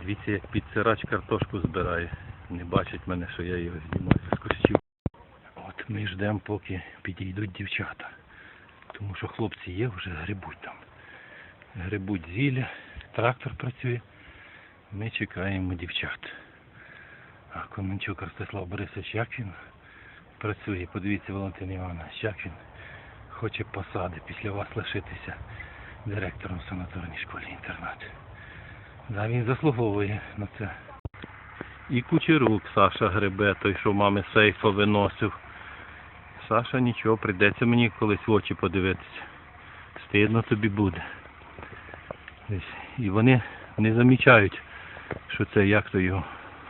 Дивіться, як підсирач картошку збирає. Не бачить мене, що я його знімаю з кущів. От ми ждемо, поки підійдуть дівчата. Тому що хлопці є, вже грибуть там. Грибуть зілля, трактор працює. Ми чекаємо дівчат. А Коменчук Ростислав Борисович, як він працює? Подивіться, Валентин Іванович, як він хоче посади після вас лишитися директором в санаторній школі інтернат. Да, він заслуговує на це. І кучерук Саша гребе, той, що мами сейфа виносив. Саша нічого, прийдеться мені колись в очі подивитися. Стидно тобі буде. І вони не замічають, що це як то його.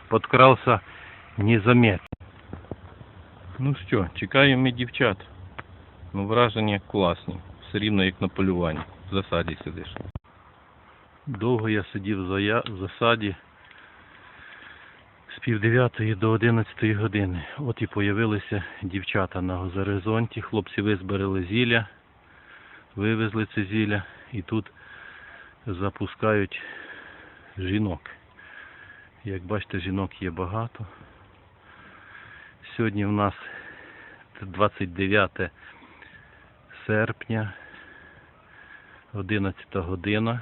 Подкрався незаметно. Ну що, чекаємо ми дівчат. Ну враження класні. Все рівно як на полюванні. В засаді сидиш. Довго я сидів в засаді з пів до одинадцятої години. От і появилися дівчата на горизонті. Хлопці визбирали зілля, вивезли це зілля і тут запускають жінок. Як бачите, жінок є багато. Сьогодні в нас 29 серпня, 11 година.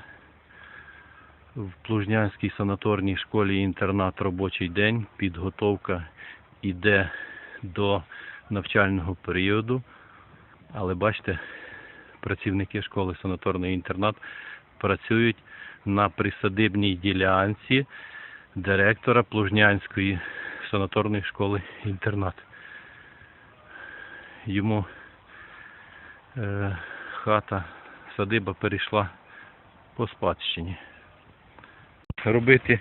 В Плужнянській санаторній школі інтернат робочий день. Підготовка йде до навчального періоду. Але бачите, працівники школи санаторний інтернат працюють на присадибній ділянці директора Плужнянської санаторної школи інтернат. Йому е, хата, садиба перейшла по спадщині. Робити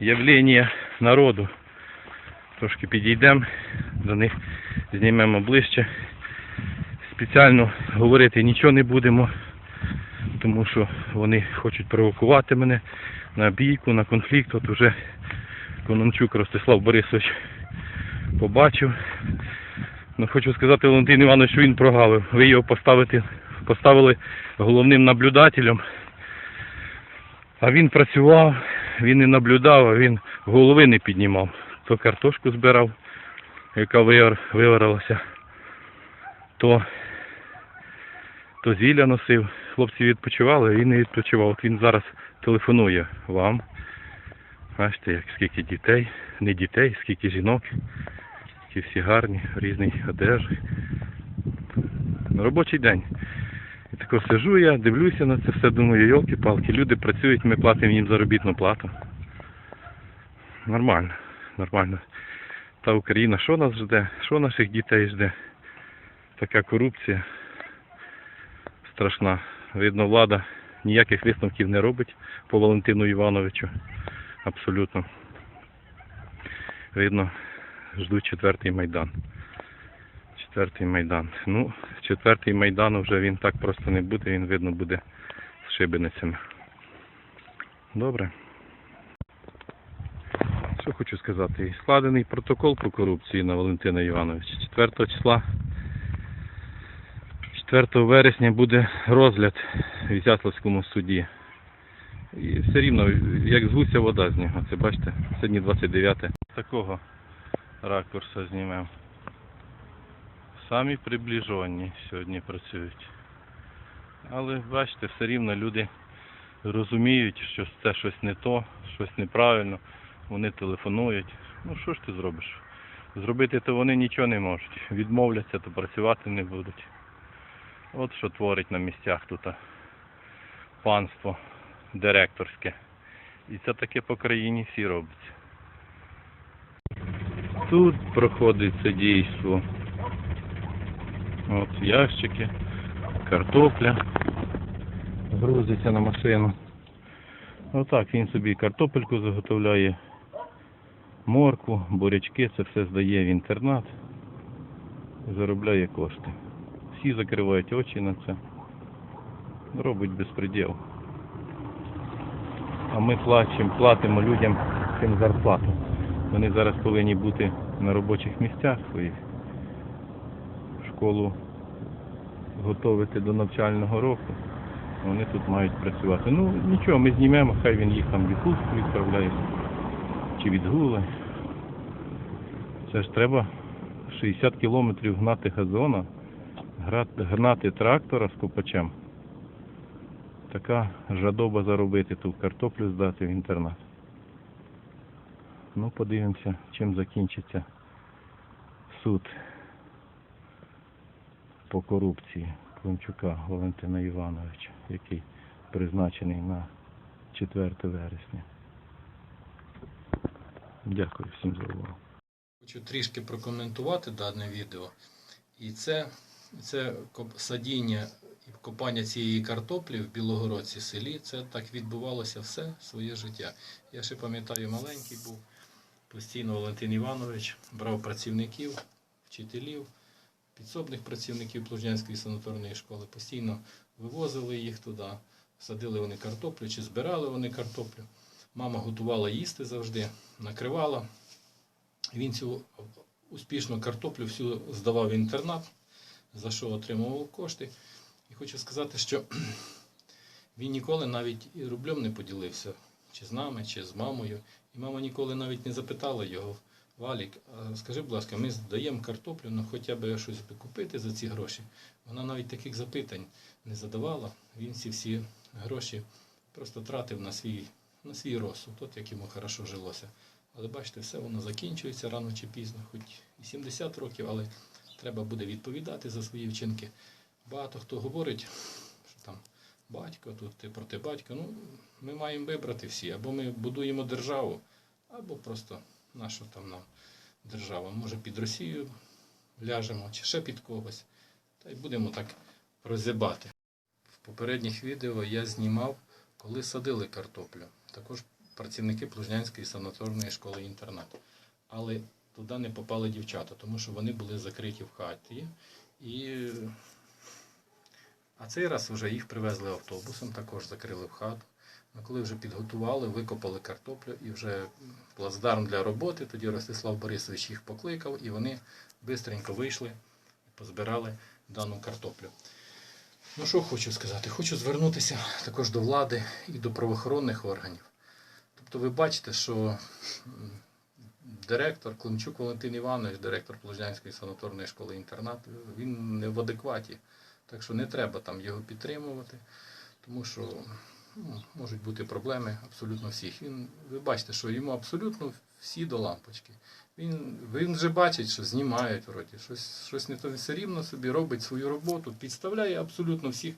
явлення народу. Трошки підійдемо до них, знімемо ближче. Спеціально говорити нічого не будемо, тому що вони хочуть провокувати мене на бійку, на конфлікт. От уже Конончук Ростислав Борисович побачив. Ну, хочу сказати Валентин Іванович, що він прогавив. Ви його поставити, поставили головним наблюдателем. А він працював, він не наблюдав, а він голови не піднімав. То картошку збирав, яка вивар- виварилася, то, то зілля носив. Хлопці відпочивали, він не відпочивав. От він зараз телефонує вам. Бачите, як скільки дітей, не дітей, скільки жінок, які всі гарні, в різній одежі. Робочий день. І тако сижу я, дивлюся на це все, думаю, йолки-палки, люди працюють, ми платимо їм заробітну плату. Нормально, нормально. Та Україна, що нас жде? Що наших дітей жде? Така корупція страшна. Видно, влада ніяких висновків не робить по Валентину Івановичу. Абсолютно. Видно, ждуть четвертий майдан. Четвертий майдан. Ну, четвертий майдан вже він так просто не буде, він видно буде з шибеницями. Добре. Що хочу сказати? Складений протокол по корупції на Валентина Івановича. 4 числа 4 вересня буде розгляд в Ізяславському суді. І все рівно, як з гуся вода з нього. Це бачите, сьогодні 29. Такого ракурса знімемо. Самі приближені сьогодні працюють. Але бачите, все рівно люди розуміють, що це щось не то, щось неправильно. Вони телефонують. Ну що ж ти зробиш? Зробити то вони нічого не можуть. Відмовляться, то працювати не будуть. От що творить на місцях тут панство директорське. І це таке по країні всі робиться. Тут проходить це дійство. От ящики, картопля. Грузиться на машину. Отак він собі картопельку заготовляє, морку, бурячки, це все здає в інтернат заробляє кошти. Всі закривають очі на це. Робить безпреділ. А ми плачемо, платимо людям цим зарплату. Вони зараз повинні бути на робочих місцях своїх. Школу готовити до навчального року. Вони тут мають працювати. Ну нічого, ми знімемо, хай він їх там відпустку відправляє. Чи відгули. Це ж треба 60 кілометрів гнати газона, гнати трактора з копачем. Така жадоба заробити тут картоплю здати в інтернат. Ну, подивимося, чим закінчиться суд по корупції Климчука Валентина Івановича, який призначений на 4 вересня. Дякую всім за увагу. Хочу трішки прокоментувати дане відео. І це, це садіння і копання цієї картоплі в Білогородці селі. Це так відбувалося все своє життя. Я ще пам'ятаю, маленький був. Постійно Валентин Іванович брав працівників, вчителів, підсобних працівників Плужнянської санаторної школи. Постійно вивозили їх туди, садили вони картоплю чи збирали вони картоплю. Мама готувала їсти завжди, накривала. Він цю успішну картоплю всю здавав в інтернат, за що отримував кошти. І хочу сказати, що він ніколи навіть і рублем не поділився, чи з нами, чи з мамою. І мама ніколи навіть не запитала його, Валік, скажи, будь ласка, ми здаємо картоплю, ну хоча б щось би купити за ці гроші. Вона навіть таких запитань не задавала. Він ці всі гроші просто тратив на свій, на свій розсуд, от як йому хорошо жилося. Але бачите, все воно закінчується рано чи пізно, хоч і 70 років, але треба буде відповідати за свої вчинки. Багато хто говорить, що там батько, тут ти проти батька. Ну, ми маємо вибрати всі. Або ми будуємо державу, або просто наша там нам держава. Може під Росію ляжемо, чи ще під когось. Та й будемо так роззябати. В попередніх відео я знімав, коли садили картоплю. Також працівники Плужнянської санаторної школи інтернат. Але туди не попали дівчата, тому що вони були закриті в хаті. І... А цей раз вже їх привезли автобусом, також закрили в хату. Ну, коли вже підготували, викопали картоплю і вже плацдарм для роботи, тоді Ростислав Борисович їх покликав, і вони швидко вийшли і позбирали дану картоплю. Ну що хочу сказати? Хочу звернутися також до влади і до правоохоронних органів. Тобто ви бачите, що директор Климчук Валентин Іванович, директор Плужнянської санаторної школи інтернат, він не в адекваті. Так що не треба там його підтримувати, тому що ну, можуть бути проблеми абсолютно всіх. Він, ви бачите, що йому абсолютно всі до лампочки. Він, він вже бачить, що знімають вроді, щось, щось не то все рівно собі робить свою роботу, підставляє абсолютно всіх.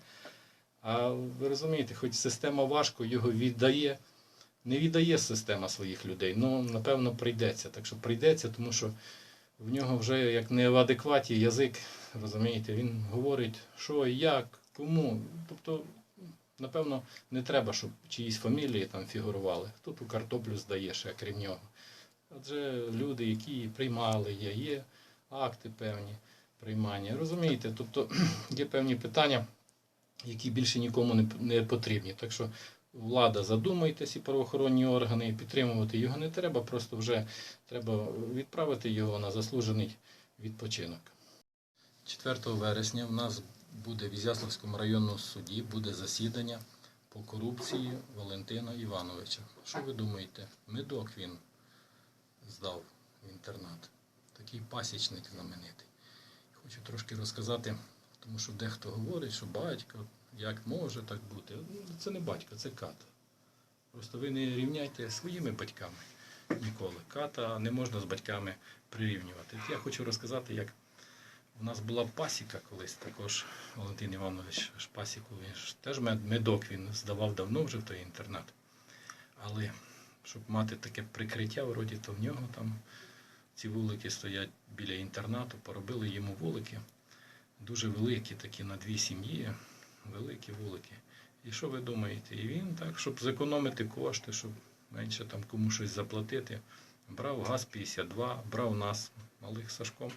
А ви розумієте, хоч система важко його віддає, не віддає система своїх людей. Ну, напевно, прийдеться. Так що прийдеться, тому що в нього вже як не в адекваті язик, розумієте, він говорить, що як, кому. Тобто, напевно, не треба, щоб чиїсь фамілії там фігурували. Хто ту картоплю здає ще, крім нього. Адже люди, які приймали, є, є акти певні приймання. Розумієте, тобто є певні питання, які більше нікому не, потрібні. Так що влада задумайтесь і правоохоронні органи, і підтримувати його не треба, просто вже треба відправити його на заслужений відпочинок. 4 вересня в нас буде в Ізяславському районному суді буде засідання по корупції Валентина Івановича. Що ви думаєте? Медок він здав в інтернат. Такий пасічник знаменитий. Хочу трошки розказати, тому що дехто говорить, що батько, як може так бути. Це не батько, це ката. Просто ви не рівняйте своїми батьками ніколи. Ката не можна з батьками прирівнювати. Я хочу розказати, як у нас була пасіка колись також, Валентин Іванович пасіку, він ж теж медок він здавав давно вже в той інтернат. Але щоб мати таке прикриття, вроді, то в нього там ці вулики стоять біля інтернату, поробили йому вулики. Дуже великі, такі на дві сім'ї, великі вулики. І що ви думаєте? І він так, щоб зекономити кошти, щоб менше там кому щось заплатити, брав ГАЗ-52, брав нас, малих Сашком.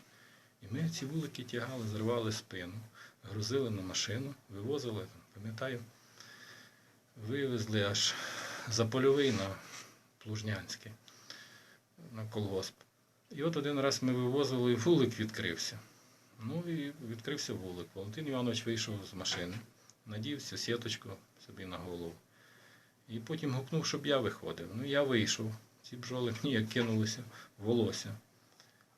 І ми ці вулики тягали, зривали спину, грузили на машину, вивозили, пам'ятаю, вивезли аж за польовий на Плужнянське, на колгосп. І от один раз ми вивозили, і вулик відкрився. Ну і відкрився вулик. Валентин Іванович вийшов з машини, надів цю сіточку собі на голову. І потім гукнув, щоб я виходив. Ну, я вийшов. Ці бджоли мені як кинулися волосся.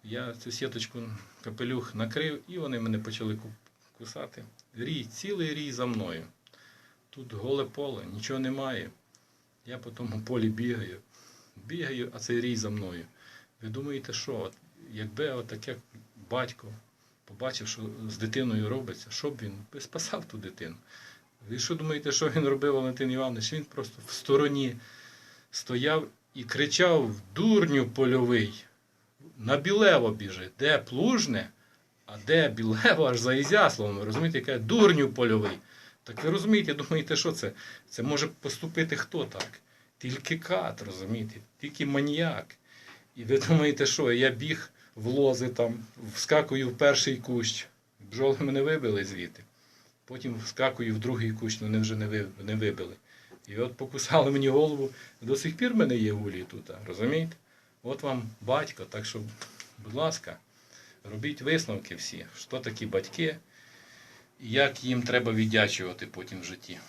Я цю сіточку капелюх накрив, і вони мене почали кусати. Рій, цілий рій за мною. Тут голе поле, нічого немає. Я по тому полі бігаю. Бігаю, а цей рій за мною. Ви думаєте, що от, якби отаке батько побачив, що з дитиною робиться, що б він би спасав ту дитину? Ви що думаєте, що він робив Валентин Іванович? Він просто в стороні стояв і кричав: дурню польовий, на Білево біжи, де плужне, а де Білево аж за Ізяславом. Розумієте, яке дурню польовий. Так ви розумієте, думаєте, що це? Це може поступити хто так? Тільки кат, розумієте, тільки маніяк. І ви думаєте, що я біг в лози там, вскакую в перший кущ, бджоли мене вибили звідти. Потім вскакую в другий кущ, але вже не, вибили. І от покусали мені голову. До сих пір мене є гулі тут, розумієте? От вам батько, так що, будь ласка, робіть висновки всі, що такі батьки, як їм треба віддячувати потім в житті.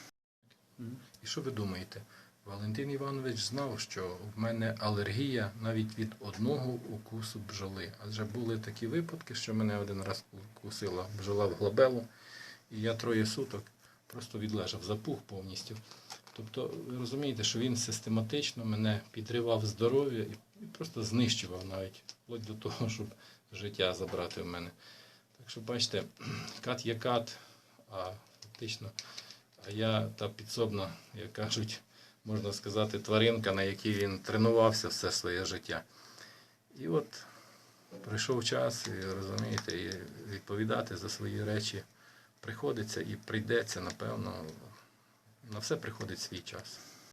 І що ви думаєте? Валентин Іванович знав, що в мене алергія навіть від одного укусу бджоли. Адже були такі випадки, що мене один раз укусила бджола в глобелу, і я троє суток просто відлежав, запух повністю. Тобто, ви розумієте, що він систематично мене підривав здоров'я і і просто знищував навіть вплоть до того, щоб життя забрати в мене. Так що, бачите, кат є кат, а фактично, а я та підсобна, як кажуть, можна сказати, тваринка, на якій він тренувався все своє життя. І от прийшов час, і розумієте, і відповідати за свої речі приходиться і прийдеться, напевно, на все приходить свій час.